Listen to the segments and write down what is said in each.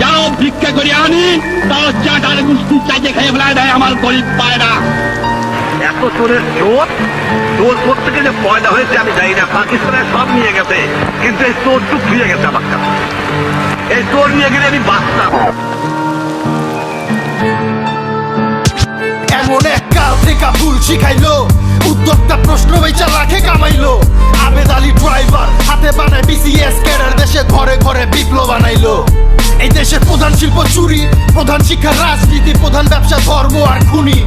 যাও ভিক্ষা করে আনি তাও চাটার গুষ্টি চাইতে খেয়ে ফেলায় দেয় আমার গরিব পায়রা। এত চোরের চোর? চোর থেকে যে পয়দা হয়েছে আমি জানি না পাকিস্তানে সব নিয়ে গেছে কিন্তু এই চোর চুপ ফিরে গেছে আমার কাছে। এই চোর নিয়ে গেলে আমি বাঁচতাম। এমন এক কাল থেকে ভুল শিখাইলো উদ্যোক্তা প্রশ্ন বেচা রাখে কামাইলো। আবেদ আলী ড্রাইভার হাতে বানায় বিসিএস শিল্প চুরি, প্রধান শিক্ষা রাজনীতি, প্রধান ব্যবসা, ধর্ম আর খুনি।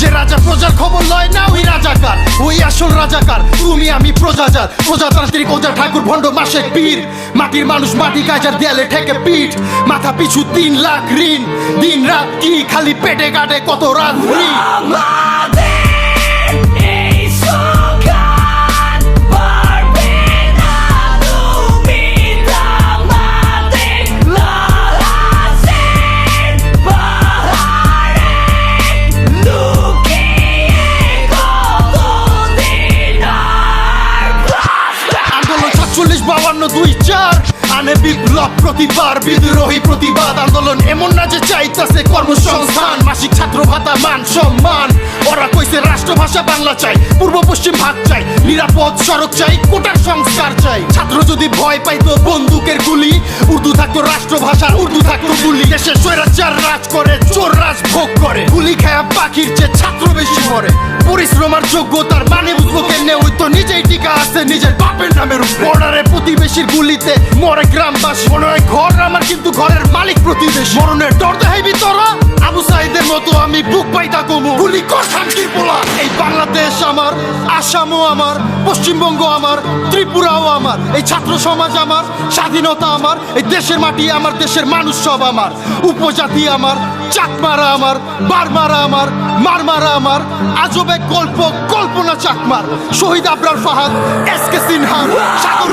যে রাজা প্রজার খবর লয় না ওই রাজাকার, ওই আসল রাজাকার। তুমি আমি প্রজাজার প্রজাতান্ত্রিক ওজা ঠাকুর, ভণ্ড, মাসে পীর। মাটির মানুষ মাটি কাজার দেয়ালে ঠেকে পিঠ। মাথা পিছু তিন লাখ ঋণ। দিন রাত কি খালি পেটে কাটে কত রাত ঋণ সাতচল্লিশ বাউান্ন দুই চার। আনে বিপ্লব প্রতিবার, বিদ্রোহী প্রতিবাদ, আন্দোলন এমন না যে চাইতাছে কর্মসংস্থান। মাসিক ছাত্র ভাতা, মান সম্মান। ওরা কইছে রাষ্ট্রভাষা বাংলা চাই, পূর্ব পশ্চিম ভাগ চাই, নিরাপদ সড়ক চাই, কোটার সংস্কার চাই। ছাত্র যদি ভয় পাইতো বন্দুকের গুলি, উর্দু থাকতো রাষ্ট্রভাষা উর্দু থাকতো গুলি। দেশে স্বৈরাচার রাজ করে, চোর রাজ ভোগ করে। গুলি খায়া পাখির চেয়ে ছাত্র বেশি মরে। পরিশ্রম আর যোগ্যতার নিজের বাপের নামের বর্ডারে প্রতিবেশীর গুলিতে মরে গ্রামবাসী মনে হয় ঘর আমার কিন্তু ঘরের মালিক প্রতিবেশী। মরণের ডর দেখাইবি তোরা আবু সাইদের মতো আমি বুক পাইতা কমু গুলি আমার, আসামও আমার পশ্চিমবঙ্গ আমার, ত্রিপুরাও আমার, এই ছাত্র সমাজ আমার, স্বাধীনতা আমার, এই দেশের মাটি আমার, দেশের মানুষ সব আমার, উপজাতি আমার, চাকমারা আমার, বারমারা আমার, মারমারা আমার আজবে গল্প, কল্পনা চাকমার, শহীদ আবরার ফাহাদ, এস কে সিনহা, সাগর